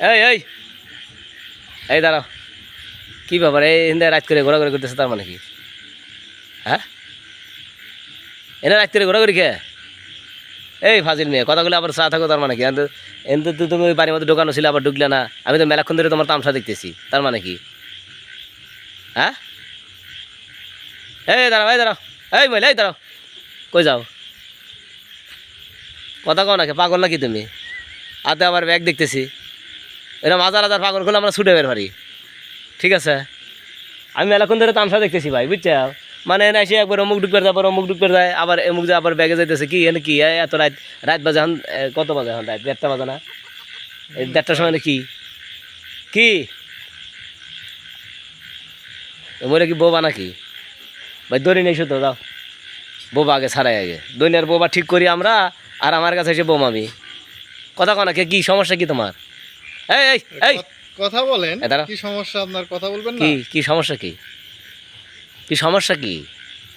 এই এই। এই, দাঁড়াও। কি ব্যাপার? এই হিন্দে রাত করে ঘোরাঘুরি করতেছে তার মানে কি? হ্যাঁ? এনে রাত করে ঘোরাঘুরি কে? এই ফাজিল মেয়ে, কথাগুলো আবার চা থাকো তার মানে কি? এনতে তো তুমি ওই বাড়ির মধ্যে ঢোকানো ছিল, আবার ঢুকলে না। আমি তো মেলাক্ষণ ধরে তোমার তামসা দেখতেছি, তার মানে কি? হ্যাঁ? এই, দাঁড়াও এই দাঁড়াও। এই, মহিলা, এই, দাঁড়াও। কই যাও? কথা কও নাকি পাগল নাকি তুমি? হাতে আবার ব্যাগ দেখতেছি। এরকম হাজার হাজার পাগল করলে আমরা ছুটে বের পারি ঠিক আছে? আমি মেলাক্ষণ ধরে তামসা দেখতেছি ভাই, বুঝছ? মানে এনে এসে একবার অমুক ঢুকবে আবার অমুক ঢুকবে যায়, আবার এমুক যায়, আবার ব্যাগে যাইতেছে, কি এনে কি? এত রাত রাত বাজে এখন কত বাজে এখন রাত? দেড়টা বাজে না? এই দেড়টার সময় কি? কি? মরে কি বোবা নাকি? ভাই, দড়ি নেই শুধু দাও বোবা আগে ছাড়াই আগে। দৈনিয়ার বোবা ঠিক করি আমরা, আর আমার কাছে এসে বোম আমি কথা কনা কে কি সমস্যা কি তোমার? এই এই এই। কথা বলেন। কি সমস্যা? আপনার কথা বলবেন না? কি কি সমস্যা কি? কি সমস্যা কি?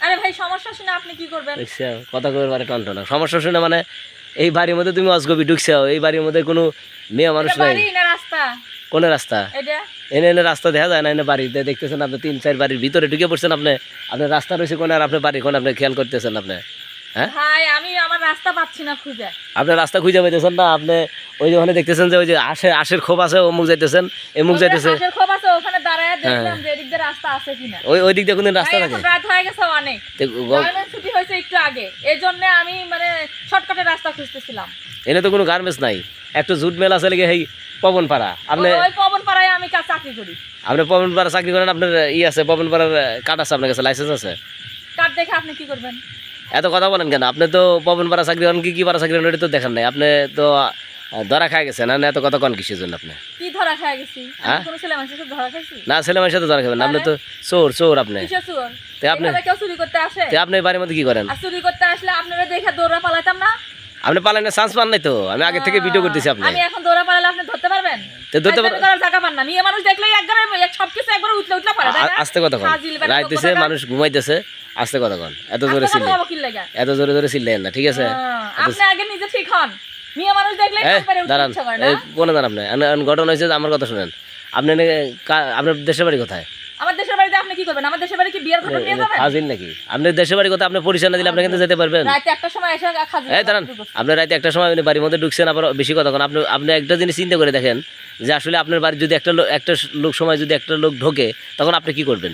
আরে ভাই সমস্যা শুনে আপনি কি করবেন? কথা টনটনা সমস্যা শুনে মানে এই বাড়ির মধ্যে তুমি অজগবি ঢুকছো এই বাড়ির মধ্যে কোনো মেয়ে মানুষ নাই। বাড়ি না রাস্তা? কোন রাস্তা? এটা? এনে এনে রাস্তা দেখা যায় না এনে বাড়িতে দেখতেছেন আপনি তিন চার বাড়ির ভিতরে ঢুকে পড়ছেন আপনি। আপনার রাস্তা রয়েছে কোন আর আপনার বাড়ি কোন আপনি খেয়াল করতেছেন আপনি হ্যাঁ? ভাই আমি আমার রাস্তা পাচ্ছি না খুঁজে। আপনার রাস্তা খুঁজে পাইতেছেন না আপনি ওই যে ওখানে দেখতেছেন যে ওই যে আশের আশের খোপ আছে অমুক যাইতেছেন এমুক যাইতেছে। পাশের খোপ আছে ওখানে দাঁড়ায় দেখলাম যে এদিক রাস্তা আছে কিনা। ওই ওই দিক দিয়ে কোনো রাস্তা ভাই, থাকে রাত হয়ে গেছে অনেক। ছুটি হয়েছে একটু আগে। এই জন্য আমি মানে শর্টকাটে রাস্তা খুঁজতেছিলাম। এনে তো কোনো গার্মেন্টস নাই। একটু জুট মেল আছে লেগে পবন পাড়া আপনি ওই- পবন পাড়ায় আমি চাকরি করি। আপনি পবন পাড়া চাকরি করেন আপনার ই আছে পবন পাড়ার কার্ড আছে আপনার কাছে লাইসেন্স আছে? কার্ড দেখে আপনি কি করবেন? এত কথা বলেন কেন? আপনি তো পবন পাড়া চাকরি করেন কি কি পাড়া চাকরি করেন এটা তো দেখেন নাই। আপনি তো ধরা খাই গেছেন না এত কথা কন কিসের জন্য আপনি? কি ধরা খেয়ে গেছি? আমি হ্যাঁ? কোনো ছেলে মানুষের সাথে ধরা খাইছি? না ছেলে মানুষের সাথে ধরা খাবেন আপনি তো চোর চোর আপনি। কিসের চুর? তে আপনি কেউ চুরি করতে আসে? তে আপনি বাড়ির মধ্যে কি করেন? আর চুরি করতে আসলে আপনারা দেখে দৌড়া পালাইতাম না? আপনি পালানের চান্স পান নাই তো? আমি আগে থেকে ভিডিও করতেছি আপনি। আমি এখন দৌড়া পালালে আপনি ধরতে পারবেন? তো ধরতে পার- ফাইজলামি করার জায়গা পান না। মেয়ে মানুষ দেখলেই একবার সবকিছু একবার উঠলে পারে তাই আস্তে কথা কন। কোথাকার। মানুষ ঘুমাইতেছে আস্তে কথা কন। এত জোরে লাগা? এত জোরে জোরে চিল্লেন না ঠিক আছে? আপনি আগে নিজে ঠিক হন। উঠতে দাঁড়ান। এই কোনে দাঁড়ান আপনি। ঘটনা হয়েছে আমার কথা শুনেন। আপনি আপনার দেশের বাড়ি কোথায়? আমার দেশের বাড়িতে আপনি কি করবেন? আমার দেশের বাড়ি কি বিয়ের নিয়ে যাবেন? ফাজিল নাকি? আপনার দেশের বাড়ি কোথায়? আপনি পরিচয় না দিলে আপনি কিন্তু যেতে পারবেন। রাতে একটা সময় এসে খাজি এই দাঁড়ান। আপনার রাতে একটা সময় আপনি বাড়ির মধ্যে ঢুকছেন আবার বেশি কথা কন আপনি আপনি একটা জিনিস চিন্তা করে দেখেন যে আসলে আপনার বাড়ির যদি একটা লোক একটা লোক সময় যদি একটা লোক ঢোকে তখন আপনি কি করবেন?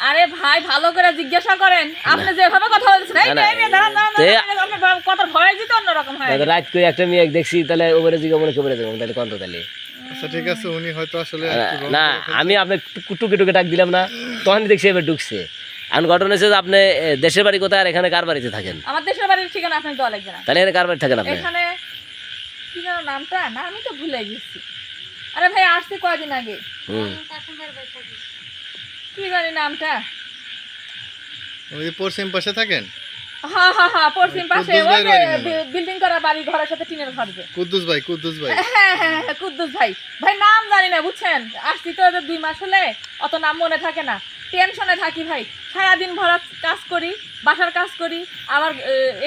আরে ভাই ভালো করে জিজ্ঞাসা করেন। আপনি যেভাবে কথা বলছেন এই না, না, এই, এই, দাঁড়ান দাঁড়ান তে- দাঁড়ান, ভয় দিতে অন্যরকম হয়। রাত করে একটা মেয়ে দেখছি তাহলে ওপরে জিগা মনে কেবরে তাহলে কন্ত তাহলে। আচ্ছা ঠিক আছে উনি হয়তো আসলে না, আমি টুকু টুকে ডাক দিলাম না তখনই দেখছি এবার ঢুকছে। এখন ঘটনা হচ্ছে আপনি দেশের বাড়ি কোথায় আর এখানে কার বাড়িতে থাকেন? আমার দেশের বাড়ির ঠিকানা আপনাকে দেওয়া লাগবে না। তাহলে এখানে কার বাড়ি থাকেন আপনি? এখানে কি যেন নামটা? না আমি তো ভুলে গেছি। আরে ভাই আসছি কয়দিন আগে। হুম। কি জানি নামটা? কি পশ্চিম পাশে থাকেন? হা হা হা পশ্চিম পাশে ওই ভাইয়ের বাড়ি মনে হয়। বিল্ডিং করা বাড়ি ঘরের সাথে টিনের ঘর যে। কুদ্দুস ভাই কুদ্দুস ভাই। হ্যাঁ হ্যাঁ হ্যাঁ কুদ্দুস ভাই। ভাই নাম জানি না বুঝছেন? আসছি তো দুই মাস হলে অত নাম মনে থাকে না। টেনশনে থাকি ভাই। সারাদিন ভরা কাজ করি বাসার কাজ করি আবার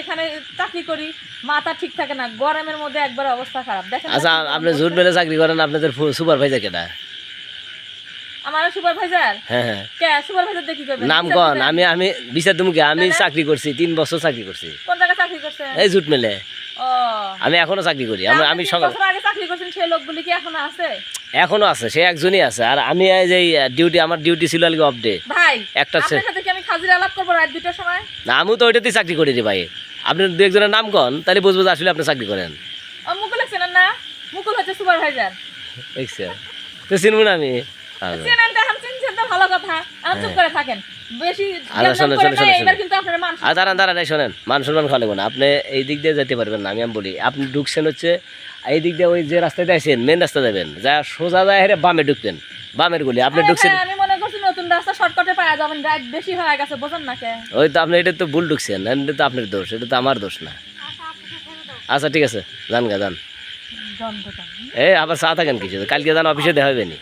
এখানে চাকরি করি মাথা ঠিক থাকে না। গরমের মধ্যে একবার অবস্থা খারাপ। দেখেন আচ্ছা আপনি? জুট মেলে চাকরি করেন আপনাদের সুপারভাইজার কেটা আমার সুপারভাইজার হ্যাঁ হ্যাঁ। কে সুপারভাইজার নাম আমি আমি বিচার তুমি আমি। চাকরি করছি তিন বছর চাকরি করছি। কোন জায়গায় চাকরি করছেন? এই জুট মেলে। ও। আমি এখনও চাকরি করি। আমি আমি সকাল বছর আগে চাকরি করছেন সেই লোকগুলি কি এখন আছে? এখনও আছে সে একজনই আছে। আর আমি এই যে ডিউটি আমার ডিউটি ছিল আজকে অফ ডে ভাই একটা ছে- আপনার সাথে কি আমি খাজির আলাপ করব রাত দুটার সময়? না আমিও তো ওইটাতেই চাকরি করি রে ভাই। আপনি দু একজনের নাম কন তাহলে বুঝব যে আসলে আপনি চাকরি করেন। মুকুল না মুকুল হচ্ছে সুপারভাইজার তো চিনবো না আমি। চেনেন তো এখন চিনছেন তো ভালো কথা। এখন চুপ করে থাকেন। বেশি আচ্ছা, জ্ঞান শোনেন, করেন শোনেন, না, শোনেন, এবার কিন্তু আপনার মান আর দাঁড়ান দাঁড়ান এই শোনেন মান সম্মান খাওয়া লাগবে না। আপনি এই দিক দিয়ে যেতে পারবেন না আমি আমি বলি। আপনি ঢুকছেন হচ্ছে এই দিক দিয়ে ওই যে রাস্তায় আসেন মেন রাস্তা যাবেন। যা সোজা যায় হেরে বামে ঢুকবেন বামের গুলি। আপনি ঢুকছেন আমি মনে করছি নতুন রাস্তা শর্টকাটে পাওয়া যাবেন রাত বেশি হয়ে গেছে বোঝেন না কে? ওই তো আপনি এটা তো ভুল ঢুকছেন এটা তো আপনার দোষ এটা তো আমার দোষ না। আচ্ছা ঠিক আছে যান গা যান। এই আবার চা থাকেন কিছু। কালকে যান অফিসে দেখা হবে নি।